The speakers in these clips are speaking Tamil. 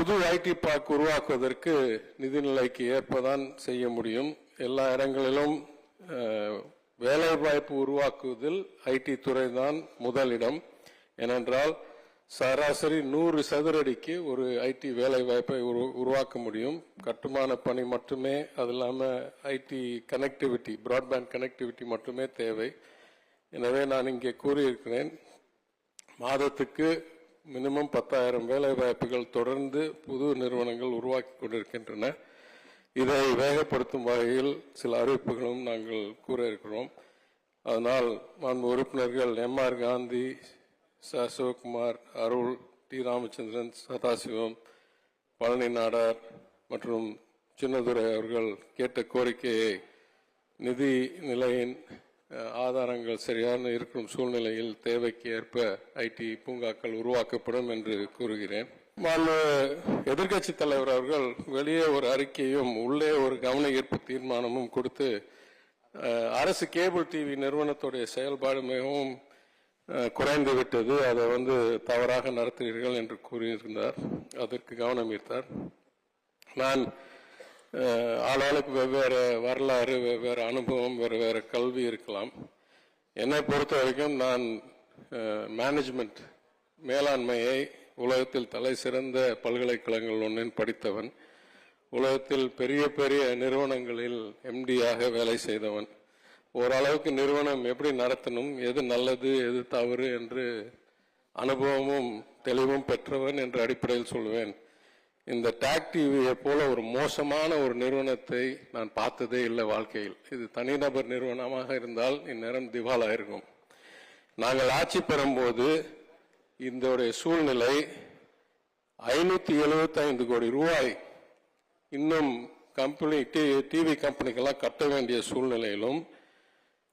புது ஐடி பார்க் உருவாக்குவதற்கு நிதிநிலைக்கு ஏற்பதான் செய்ய முடியும். எல்லா இடங்களிலும் வேலைவாய்ப்பு உருவாக்குவதில் ஐடி துறை தான் முதலிடம். ஏனென்றால் சராசரி நூறு சதுரடிக்கு ஒரு ஐடி வேலை வாய்ப்பை உருவாக்க முடியும். கட்டுமான பணி மட்டுமே அது இல்லாமல் ஐடி கனெக்டிவிட்டி பிராட்பேண்ட் கனெக்டிவிட்டி மட்டுமே தேவை. எனவே நான் இங்கே கூறியிருக்கிறேன் மாதத்துக்கு மினிமம் பத்தாயிரம் வேலை வாய்ப்புகள் தொடர்ந்து புது நிறுவனங்கள் உருவாக்கி கொண்டிருக்கின்றன. இதை வேகப்படுத்தும் வகையில் சில அறிவிப்புகளும் நாங்கள் கூற இருக்கிறோம். அதனால் மாண்பு உறுப்பினர்கள் M R Gandhi Sasivakumar Arul T Ramachandran Sadasivam Palani Nadar மற்றும் சின்னதுரை அவர்கள் கேட்ட கோரிக்கையை நிதி நிலையின் ஆதாரங்கள் சரியான இருக்கும் சூழ்நிலையில் தேவைக்கு ஏற்ப ஐடி பூங்காக்கள் உருவாக்கப்படும் என்று கூறுகிறேன். மாண்பு எதிர்க்கட்சி தலைவர் அவர்கள் வெளியே ஒரு அறிக்கையும் உள்ளே ஒரு கவன ஈர்ப்பு தீர்மானமும் கொடுத்து அரசு கேபிள் டிவி நிறுவனத்துடைய செயல்பாடு மிகவும் குறைந்து விட்டது அதை வந்து தவறாக நடத்துகிறீர்கள் என்று கூறியிருந்தார். அதற்கு கவனம் ஈர்த்தார். நான் ஆளாளுக்கு வெவ்வேறு வரலாறு வெவ்வேறு அனுபவம் வெவ்வேறு கல்வி இருக்கலாம். என்னை பொறுத்த வரைக்கும் நான் மேனேஜ்மெண்ட் மேலாண்மையை உலகத்தில் தலை சிறந்த பல்கலைக்கழகங்கள் ஒன்றில் படித்தவன் உலகத்தில் பெரிய பெரிய நிறுவனங்களில் எம்டியாக வேலை செய்தவன். ஓரளவுக்கு நிறுவனம் எப்படி நடத்தணும் எது நல்லது எது தவறு என்று அனுபவமும் தெளிவும் பெற்றவன் என்ற அடிப்படையில் சொல்வேன். இந்த டாக் டிவியை போல ஒரு மோசமான ஒரு நிறுவனத்தை நான் பார்த்ததே இல்லை வாழ்க்கையில். இது தனிநபர் நிறுவனமாக இருந்தால் இந்நேரம் திவாலா இருக்கும். நாங்கள் ஆட்சி பெறும்போது இந்த சூழ்நிலை ஐநூத்தி எழுபத்தைந்து கோடி ரூபாய் இன்னும் கம்பெனி டிவி கம்பெனிக்கெல்லாம் கட்ட வேண்டிய சூழ்நிலையிலும்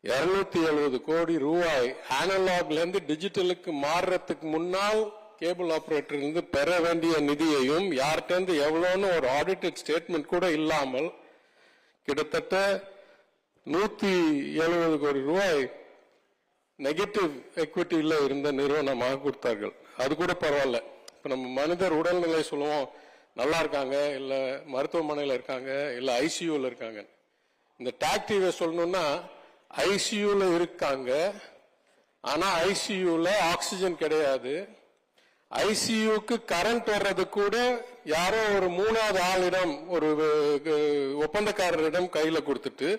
இருநூத்தி எழுபது கோடி ரூபாய் அனலாக்லேருந்து டிஜிட்டலுக்கு மாறுறதுக்கு முன்னால் கேபிள் ஆபரேட்டர் இருந்து பெற வேண்டிய நிதியையும் யார்கிட்டேருந்து எவ்வளோன்னு ஒரு ஆடிட்டட் ஸ்டேட்மெண்ட் கூட இல்லாமல் கிட்டத்தட்ட நூற்றி எழுபது கோடி ரூபாய் நெகட்டிவ் எக்விட்டியில் இருந்த நிறுவனமாக கொடுத்தார்கள். அது கூட பரவாயில்ல. இப்போ நம்ம மனிதர் உடல்நிலை சொல்லுவோம் நல்லா இருக்காங்க இல்லை மருத்துவமனையில் இருக்காங்க இல்லை ஐசியூவில் இருக்காங்க. இந்த டாக்டிவை சொல்லணும்னா ஐசியூவில் இருக்காங்க. ஆனால் ஐசியூவில் ஆக்சிஜன் கிடையாது. ஐசியூக்கு கரண்ட் வர்றது கூட யாரோ ஒரு மூணாவது ஆளிடம் ஒரு ஒப்பந்தக்காரரிடம் கையில கொடுத்துட்டு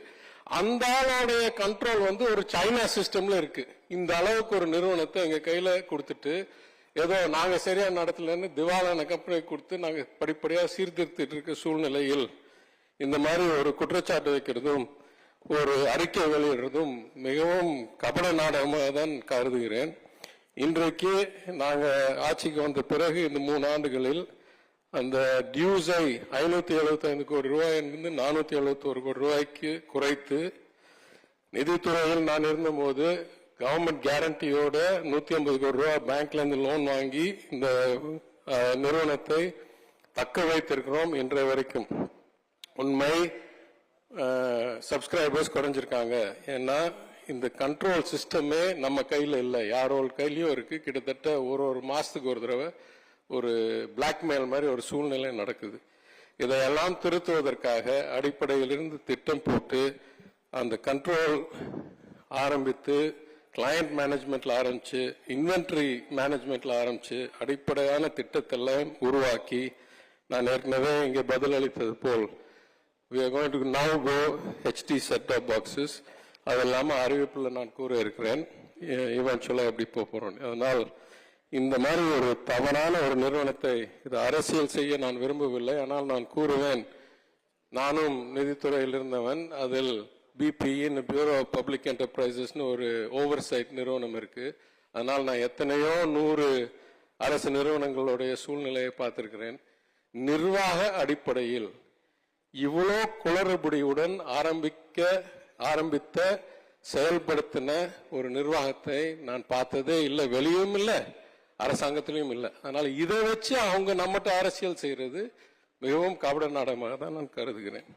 அந்த ஆளோடைய கண்ட்ரோல் வந்து ஒரு சைனா சிஸ்டம்ல இருக்கு. இந்த அளவுக்கு ஒரு நிறுவனத்தை எங்க கையில கொடுத்துட்டு ஏதோ நாங்க சரியா நடத்தலன்னு திவாலான கம்பெனி கொடுத்து நாங்க படிப்படியா சீர்திருத்திட்டு இருக்க சூழ்நிலையில் இந்த மாதிரி ஒரு குற்றச்சாட்டு வைக்கிறதும் ஒரு அறிக்கை வெளியிடுறதும் மிகவும் கபட நாடகமாக தான் கருதுகிறேன். இன்றைக்கு நாங்கள் ஆட்சிக்கு வந்த பிறகு இந்த மூணு ஆண்டுகளில் அந்த டியூஸை ஐநூத்தி எழுபத்தைந்து கோடி ரூபாயிலிருந்து நானூற்றி எழுபத்தி ஒரு கோடி ரூபாய்க்கு குறைத்து நிதித்துறையில் நான் இருந்தபோது கவர்மெண்ட் கேரண்டியோட நூத்தி ஐம்பது கோடி ரூபாய் பேங்க்ல இருந்து லோன் வாங்கி இந்த நிறுவனத்தை தக்க வைத்திருக்கிறோம் இன்றைய வரைக்கும். உண்மை சப்ஸ்கிரைபர்ஸ் குறைஞ்சிருக்காங்க. ஏன்னா இந்த கண்ட்ரோல் சிஸ்டமே நம்ம கையில் இல்லை. யாரோட கையிலையும் இருக்குது கிட்டத்தட்ட ஒரு ஒரு மாதத்துக்கு ஒரு தடவை ஒரு பிளாக்மெயில் மாதிரி ஒரு சூழ்நிலை நடக்குது. இதையெல்லாம் திருத்துவதற்காக அடிப்படையிலிருந்து திட்டம் போட்டு அந்த கண்ட்ரோல் ஆரம்பித்து கிளையண்ட் மேனேஜ்மெண்ட்ல ஆரம்பிச்சு இன்வென்ட்ரி மேனேஜ்மெண்ட்ல ஆரம்பிச்சு அடிப்படையான திட்டத்தெல்லாம் உருவாக்கி நான் ஏற்கனவே இங்கே பதிலளித்தது போல் we are going to now go HD set of boxes அது இல்லாமல் அறிவிப்பில் நான் கூற இருக்கிறேன் இவன்சுவலாக எப்படி போக போகிறோம் அதனால் இந்த மாதிரி ஒரு தவறான ஒரு நிறுவனத்தை இது அரசியல் செய்ய நான் விரும்பவில்லை. ஆனால் நான் கூறுவேன். நானும் நிதித்துறையில் இருந்தவன். அதில் பிபிஇன்னு பியூரோ ஆஃப் பப்ளிக் என்டர்பிரைசஸ்னு ஒரு ஓவர் சைட் நிறுவனம் இருக்குது அதனால் நான் எத்தனையோ நூறு அரசு நிறுவனங்களுடைய சூழ்நிலையை பார்த்துருக்கிறேன். நிர்வாக அடிப்படையில் இவ்வளோ குளறுபடியுடன் ஆரம்பிக்க ஆரம்பித்த செயல்படுத்தின ஒரு நிர்வாகத்தை நான் பார்த்ததே இல்லை. வெளியும் இல்லை அரசாங்கத்திலையும் இல்லை. அதனால இதை வச்சு அவங்க நம்மகிட்ட அரசியல் செய்யறது மிகவும் கபட நாடகமாக தான் நான் கருதுகிறேன்.